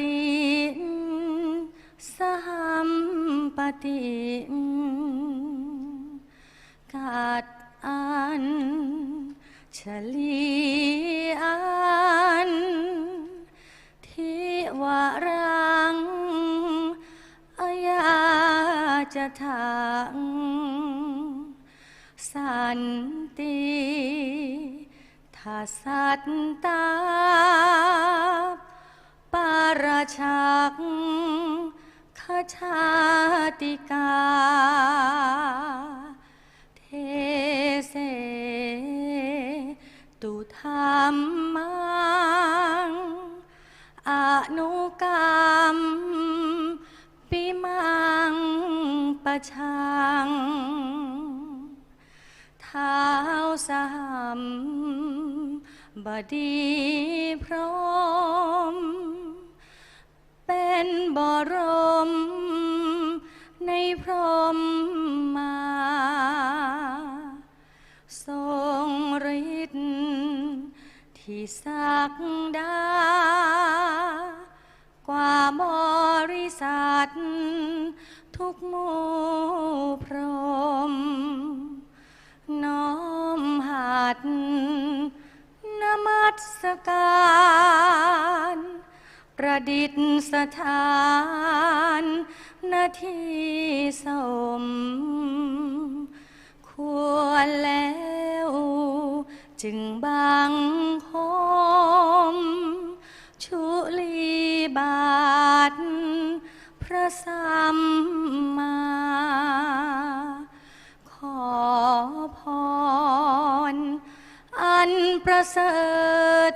ติสัมปติกาดอันชลีอันทิวรังอายาจะทางสันติทาสัตตา ชักขชาติกา เทเส ตุธรรมังอนุกรรม ปิมังประชัง เท้าสามบดีพร้อม เป็นบรม ในพรมมา ทรงฤทธิ์ที่สักดา กว่าบริษัททุกหมู่พรม น้อมหัดนมัสการ ประดิษฐานนาทีสม ควรแล้ว จึงบังคม ชุลีบาท พระสัมมา ขอพร อันประเสริฐ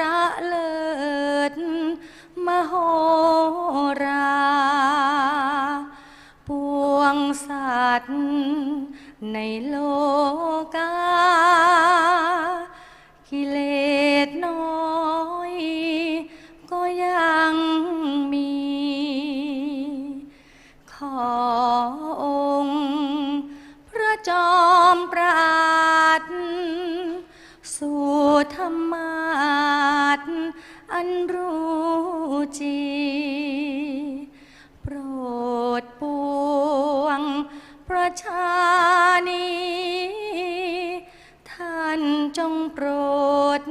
ระเลิศมโหรา ปวงสัตว์ในโลกา อันรู้จริงโปรดปวงประชานีท่านจงโปรด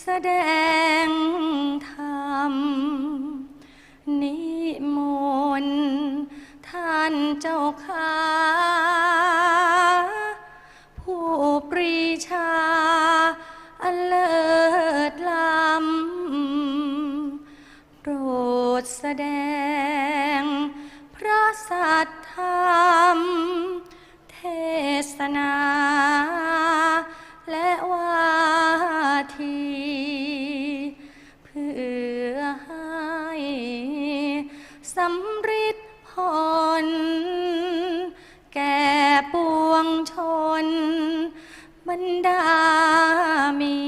แสดงธรรม ดแสดง พระสัทธรรม เทศนา และวาที เพื่อให้สำริดผล แก่ปวงชน บรรดามี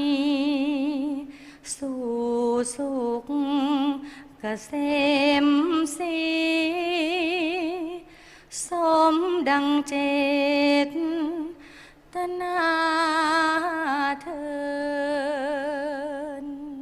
สู่สุข กษมสีสมดังเจตนาเธอ